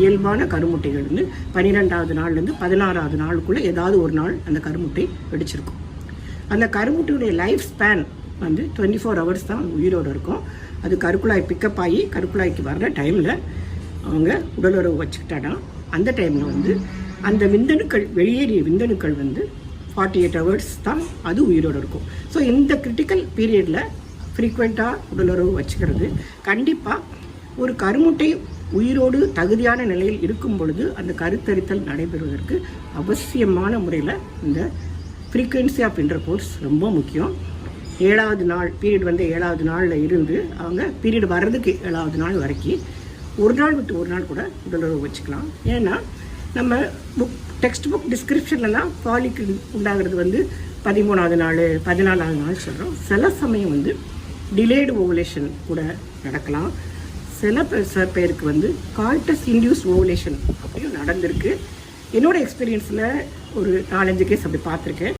இயல்பான கருமுட்டைகள் வந்து பன்னிரெண்டாவது நாள்லேருந்து பதினாறாவது நாளுக்குள்ளே ஏதாவது ஒரு நாள் அந்த கருமுட்டை வெடிச்சிருக்கும். அந்த கருமுட்டையுடைய லைஃப் ஸ்பேன் வந்து டுவெண்ட்டி ஃபோர் ஹவர்ஸ் தான் உயிரோடு இருக்கும். அது கருக்குழாய் பிக்கப் ஆகி கருக்குழாய்க்கு வர்ற டைமில் அவங்க உடலுறவு வச்சுக்கிட்டானா அந்த டைமில் வந்து அந்த விந்தணுக்கள் வெளியேறிய விந்தணுக்கள் வந்து ஃபார்ட்டி எயிட் ஹவர்ஸ் தான் அது உயிரோடு இருக்கும். ஸோ இந்த கிரிட்டிக்கல் பீரியடில் ஃப்ரீக்வெண்ட்டாக உடலுறவு வச்சுக்கிறது. கண்டிப்பாக ஒரு கருமுட்டை உயிரோடு தகுதியான நிலையில் இருக்கும் பொழுது அந்த கருத்தரித்தல் நடைபெறுவதற்கு அவசியமான முறையில் இந்த ஃப்ரீக்வன்சி ஆஃப் இன்டர்கோர்ஸ் ரொம்ப முக்கியம். ஏழாவது நாள் பீரியட் வந்து ஏழாவது நாளில் இருந்து அவங்க பீரியட் வர்றதுக்கு ஏழாவது நாள் வரைக்கும் ஒரு நாள் விட்டு ஒரு நாள் கூட உடலுறவு வச்சுக்கலாம். ஏன்னா நம்ம புக் டெக்ஸ்ட் புக் டிஸ்கிரிப்ஷன்லலாம் பாலிக்கு உண்டாகிறது வந்து பதிமூணாவது நாள் பதினாலாவது நாள் சொல்கிறோம் சில சமயம் வந்து டிலேடு ஓவலேஷன் கூட நடக்கலாம். சில பேருக்கு வந்து கால்டஸ் இன்டியூஸ் ஓவலேஷன் அப்படியும் நடந்திருக்கு. என்னோட எக்ஸ்பீரியன்ஸில் ஒரு நாலஞ்சு கேஸ் அப்படி பார்த்துருக்கேன்.